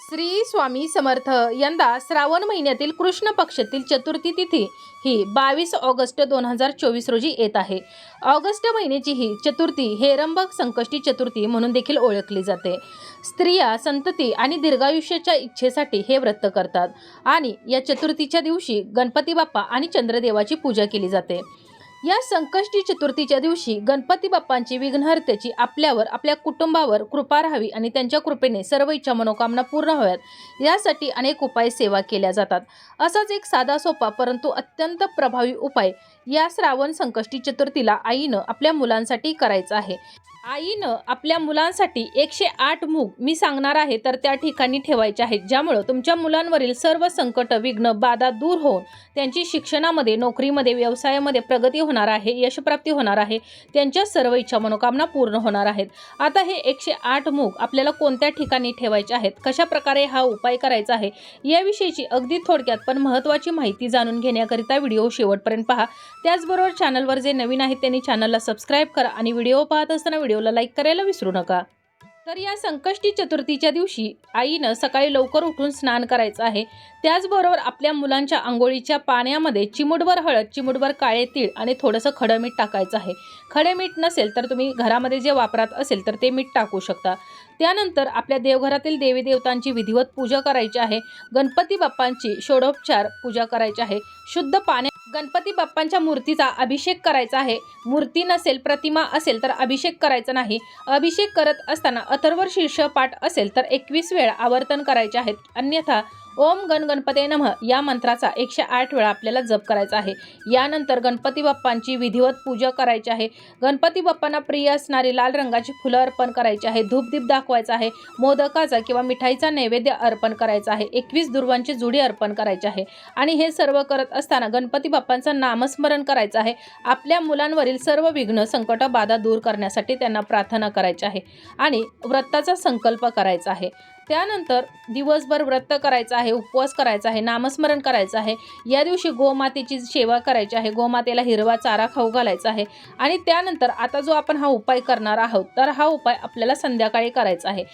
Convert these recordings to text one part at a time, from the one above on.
श्री स्वामी समर्थ यंदा श्रावण महिन्यातील कृष्ण पक्षातील चतुर्थी तिथी ही बावीस ऑगस्ट दोन हजार चोवीस रोजी येत आहे. ऑगस्ट महिन्याची ही चतुर्थी हेरंबक संकष्टी चतुर्थी म्हणून देखील ओळखली जाते. स्त्रिया संतती आणि दीर्घायुष्याच्या इच्छेसाठी हे व्रत करतात आणि या चतुर्थीच्या दिवशी गणपती बाप्पा आणि चंद्रदेवाची पूजा केली जाते. या संकष्टी चतुर्थीच्या दिवशी गणपती बाप्पांची विघ्नहर्त्याची आपल्यावर आपल्या कुटुंबावर कृपा राहावी आणि त्यांच्या कृपेने सर्व इच्छा मनोकामना पूर्ण व्हाव्यात. यासाठी अनेक उपाय सेवा केल्या जातात. असाच एक साधा सोपा परंतु अत्यंत प्रभावी उपाय या श्रावण संकष्टी चतुर्थीला आईनं आपल्या मुलांसाठी करायचा आहे. आईनं आपल्या मुलांसाठी एकशे आठ मूग मी सांगणार आहे तर त्या ठिकाणी ठेवायचे आहेत ज्यामुळं तुमच्या मुलांवरील सर्व संकट विघ्न बाधा दूर होऊन त्यांची शिक्षणामध्ये नोकरीमध्ये व्यवसायामध्ये प्रगती होणार आहे यशप्राप्ती होणार आहे त्यांच्या सर्व इच्छा मनोकामना पूर्ण होणार आहेत. आता हे एकशे आठ मूग आपल्याला कोणत्या ठिकाणी ठेवायचे आहेत? कशा प्रकारे हा उपाय करायचा आहे? याविषयीची अगदी थोडक्यात पण महत्त्वाची माहिती जाणून घेण्याकरिता व्हिडिओ शेवटपर्यंत पहा. त्याचबरोबर चॅनलवर जे नवीन आहेत त्यांनी चॅनलला सबस्क्राईब करा आणि व्हिडिओ पाहत असताना व्हिडिओला लाईक करायला विसरू नका. तर या संकष्टी चतुर्थीच्या दिवशी आईनं सकाळी लवकर उठून स्नान करायचं आहे. त्याचबरोबर आपल्या मुलांच्या आंघोळीच्या पाण्यामध्ये चिमुटभर हळद चिमुटभर काळे तीळ आणि थोडंसं खडं मीठ टाकायचं आहे. खडे मीठ नसेल तर तुम्ही घरामध्ये जे वापरात असेल तर ते मीठ टाकू शकता. त्यानंतर आपल्या देवघरातील देवी देवतांची विधिवत पूजा करायची आहे. गणपती बाप्पांची षोडोपचार पूजा करायची आहे. शुद्ध पाण्या गणपती बाप्पांच्या मूर्तीचा अभिषेक करायचा आहे. मूर्ती नसेल प्रतिमा असेल तर अभिषेक करायचा नाही. अभिषेक करत असताना अथर्व शीर्ष पाठ असेल तर एकवीस वेळा आवर्तन करायचे आहेत. अन्यथा ओम गण गणपते नमः. या मंत्राचा एकशे आठ वेळा आपल्याला जप करायचा आहे. यानंतर गणपती बाप्पांची विधिवत पूजा करायची आहे. गणपती बाप्पांना प्रिय असणारी लाल रंगाची फुलं अर्पण करायची आहे. धूपदीप दाखवायचा आहे. मोदकाचा किंवा मिठाईचा नैवेद्य अर्पण करायचा आहे. एकवीस दुर्वांची जुडी अर्पण करायची आहे. आणि हे सर्व करत असताना गणपती बाप्पांचं नामस्मरण करायचं आहे. आपल्या मुलांवरील सर्व विघ्न संकट बाधा दूर करण्यासाठी त्यांना प्रार्थना करायची आहे. आणि व्रताचा संकल्प करायचा आहे. त्यानंतर दिवसभर व्रत करायचं आहे उपवास करायचा आहे नामस्मरण करायचं आहे. या दिवशी गोमातेची सेवा करायची आहे गोमातेला हिरवा चारा खाऊ घालायचा आहे. आणि त्यानंतर आता जो आपण हा उपाय करणार आहोत तर हा उपाय आपल्याला संध्याकाळी करायचा आहे.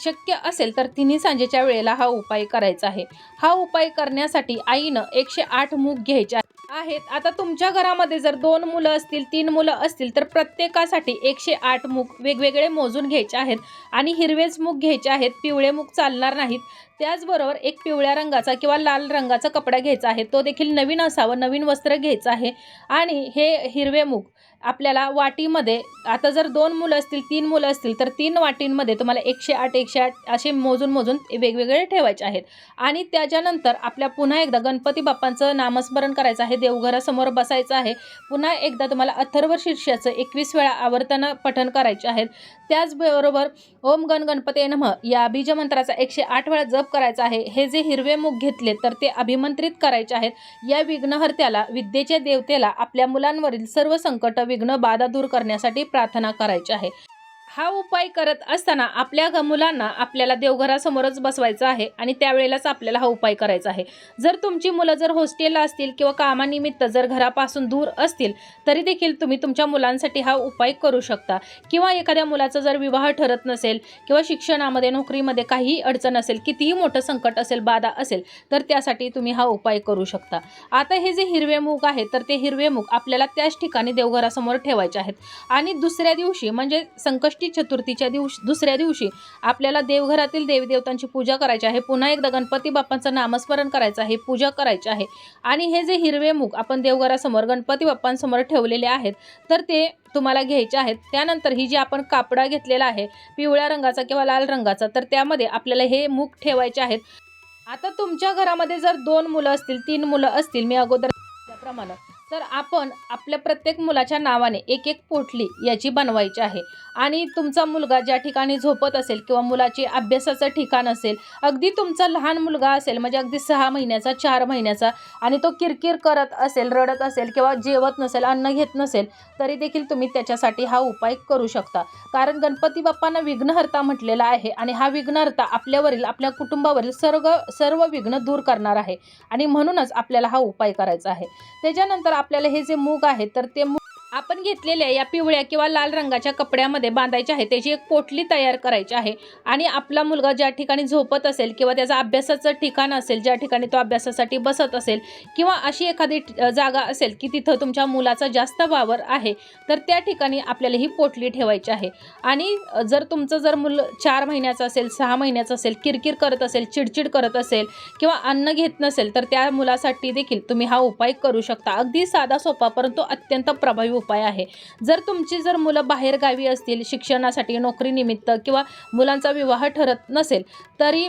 शक्य असेल तर तिन्ही सांजेच्या वेळेला हा उपाय करायचा आहे. हा उपाय करण्यासाठी आईनं एकशे आठ मूग घ्यायचे आहेत. आता तुमच्या घरामध्ये जर दोन मुलं असतील तीन मुलं असतील तर प्रत्येकासाठी एकशे आठ मूग वेगवेगळे मोजून घ्यायचे आहेत. आणि हिरवेच मूग घ्यायचे आहेत पिवळे मूग चालणार नाहीत. त्याचबरोबर एक पिवळ्या रंगाचा किंवा लाल रंगाचा कपडा घ्यायचा आहे. तो देखील नवीन असावं नवीन वस्त्र घ्यायचं आहे. आणि हे हिरवे मूग आपल्याला वाटीमध्ये आता जर दोन मुलं असतील तीन मुलं असतील तर तीन वाटींमध्ये तुम्हाला एकशे आठ एकशे आठ असे मोजून मोजून वेगवेगळे ठेवायचे आहेत. आणि त्याच्यानंतर आपल्या पुन्हा एकदा गणपती बाप्पांचं नामस्मरण करायचं आहे देवघरासमोर बसायचं आहे. पुन्हा एकदा तुम्हाला अथर्व शीर्षाचं एकवीस वेळा आवर्तन पठन करायचे आहेत. त्याचबरोबर ओम गण गणपती नम या बीजमंत्राचा एकशे आठ वेळा जप करायचा आहे. हे जे हिरवे मुख घेतले तर ते अभिमंत्रित करायचे आहेत. या विघ्नहर्त्याला विद्येच्या देवतेला आपल्या मुलांवरील सर्व संकट विघ्न बाधा दूर करण्यासाठी प्रार्थना करायची आहे. हा उपाय करत असताना आपल्या ग- मुलांना आपल्याला देवघरासमोरच बसवायचं आहे आणि त्यावेळेलाच आपल्याला हा उपाय करायचा आहे. जर तुमची मुलं जर हॉस्टेलला असतील किंवा कामानिमित्त जर घरापासून दूर असतील तरी देखील तुम्ही तुमच्या मुलांसाठी हा उपाय करू शकता. किंवा एखाद्या मुलाचा जर विवाह ठरत नसेल किंवा शिक्षणामध्ये नोकरीमध्ये काहीही अडचण असेल कितीही मोठं संकट असेल बाधा असेल तर त्यासाठी तुम्ही हा उपाय करू शकता. आता हे जे हिरवे मूग आहे तर ते हिरवे मूग आपल्याला त्याच ठिकाणी देवघरासमोर ठेवायचे आहेत. आणि दुसऱ्या दिवशी म्हणजे संकष्टी चतुर्थीच्या दिवशी दुसऱ्या दिवशी आपल्याला देवघरातील देवदेवतांची पूजा करायची आहे. पुन्हा एकदा गणपती बाप्पांचं नामस्मरण करायचं आहे. पूजा करायची आहे. आणि हे जे हिरवे मूग आपण देवघरासमोर गणपती बाप्पांसमोर ठेवलेले आहेत तर ते तुम्हाला घ्यायचे आहेत. त्यानंतर ही जी आपण कापडा घेतलेला आहे पिवळ्या रंगाचा किंवा लाल रंगाचा तर त्यामध्ये आपल्याला हे मूग ठेवायचे आहेत. आता तुमच्या घरामध्ये जर दोन मुलं असतील तीन मुलं असतील मी अगोदर त्याप्रमाणे तर आपण आपल्या प्रत्येक मुलाच्या नावाने एक एक पोटली याची बनवायची आहे. आणि तुमचा मुलगा ज्या ठिकाणी झोपत असेल किंवा मुलाची अभ्यासाचं ठिकाण असेल अगदी तुमचा लहान मुलगा असेल म्हणजे अगदी सहा महिन्याचा चार महिन्याचा आणि तो किरकिर करत असेल रडत असेल किंवा जेवत नसेल अन्न घेत नसेल तरी देखील तुम्ही त्याच्यासाठी हा उपाय करू शकता. कारण गणपती बाप्पांना विघ्नहर्ता म्हटलेला आहे आणि हा विघ्नहर्ता आपल्यावरील आपल्या कुटुंबावरील सर्व सर्व विघ्न दूर करणार आहे. आणि म्हणूनच आपल्याला हा उपाय करायचा आहे. त्याच्यानंतर आपल्याला हे जे मूग आहे तर ते मूग आपण घेतलेल्या या पिवळ्या किंवा लाल रंगाच्या कपड्यामध्ये बांधायचे आहे. त्याची एक पोटली तयार करायची आहे. आणि आपला मुलगा ज्या ठिकाणी झोपत असेल किंवा त्याचं अभ्यासाचं ठिकाण असेल ज्या ठिकाणी तो अभ्यासासाठी बसत असेल किंवा अशी एखादी ठ- जागा असेल की तिथं तुमच्या मुलाचा जास्त वावर आहे तर त्या ठिकाणी आपल्याला ही पोटली ठेवायची आहे. आणि जर तुमचं जर मुलं चार महिन्याचं असेल सहा महिन्याचं असेल किरकिर करत असेल चिडचिड करत असेल किंवा अन्न घेत नसेल तर त्या मुलासाठी देखील तुम्ही हा उपाय करू शकता. अगदी साधा सोपा परंतु अत्यंत प्रभावी उपाय आहे. जर तुमची जर मुलं बाहेरगावी असतील शिक्षणासाठी नोकरीनिमित्त किंवा मुलांचा विवाह ठरत नसेल तरी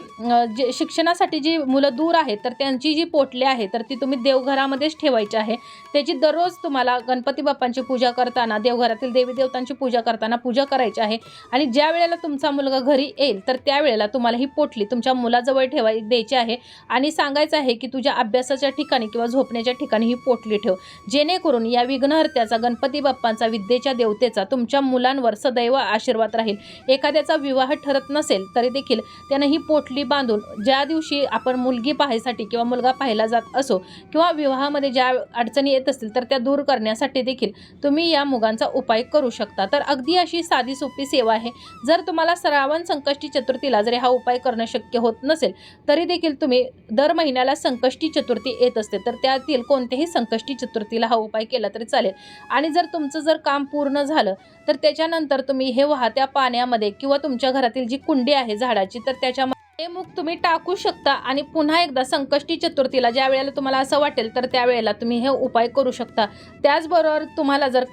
जे शिक्षणासाठी जी मुलं दूर आहेत तर त्यांची जी पोटली आहे तर ती तुम्ही देवघरामध्येच ठेवायची आहे. त्याची दररोज तुम्हाला गणपती बाप्पांची पूजा करताना देवघरातील देवी देवतांची पूजा करताना पूजा करायची आहे. आणि ज्या वेळेला तुमचा मुलगा घरी येईल तर त्यावेळेला तुम्हाला ही पोटली तुमच्या मुलाजवळ ठेवाय द्यायची आहे. आणि सांगायचं आहे की तुझ्या अभ्यासाच्या ठिकाणी किंवा झोपण्याच्या ठिकाणी ही पोटली ठेव. जेणेकरून या विघ्नहर्त्याचा गणपती बाप्पांचा विद्येच्या देवतेचा तुमच्या मुलांवर सदैव आशीर्वाद राहील. एखाद्याचा विवाह ठरत नसेल तरी देखील त्यानं ही पोटली बांधून ज्या दिवशी आपण मुलगी पाहायसाठी किंवा मुलगा पाहायला जात असो किंवा विवाहामध्ये ज्या अडचणी येत असतील तर त्या दूर करण्यासाठी देखील तुम्ही या मुगांचा उपाय करू शकता. तर अगदी अशी साधी सोपी सेवा आहे. जर तुम्हाला श्रावण संकष्टी चतुर्थीला जरी हा उपाय करणं शक्य होत नसेल तरी देखील तुम्ही दर महिन्याला संकष्टी चतुर्थी येत असते. तर त्यातील कोणत्याही संकष्टी चतुर्थीला हा उपाय केला तरी चालेल. आणि जर तुमचं जर काम पूर्ण झालं तर त्याच्यानंतर तुम्ही हे वाहत्या पाण्यामध्ये किंवा तुमच्या घरातील जी कुंडी आहे झाडाची तर त्याच्यामध्ये हे मूग तुम्ही टाकू शकता आणि पुन्हा एकदा संकष्टी चतुर्थीला ज्या वेळेला तुम्हाला असं वाटेल तर त्यावेळेला तुम्ही हे उपाय करू शकता. त्याचबरोबर तुम्हाला जर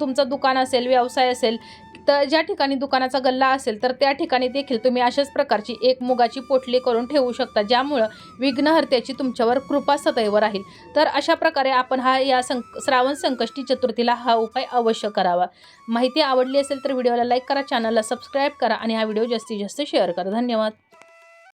तुमचं दुकान असेल व्यवसाय असेल तर ज्या ठिकाणी दुकानाचा गल्ला असेल तर त्या ठिकाणी देखील तुम्ही अशाच प्रकारची एक मुगाची पोटली करून ठेवू शकता ज्यामुळं विघ्नहर्त्याची तुमच्यावर कृपा सदैव राहील. तर अशा प्रकारे आपण हा या संक श्रावण संकष्टी चतुर्थीला हा उपाय अवश्य करावा. माहिती आवडली असेल तर व्हिडिओला लाईक करा चॅनलला सबस्क्राईब करा आणि हा व्हिडिओ जास्तीत जास्त शेअर करा. धन्यवाद.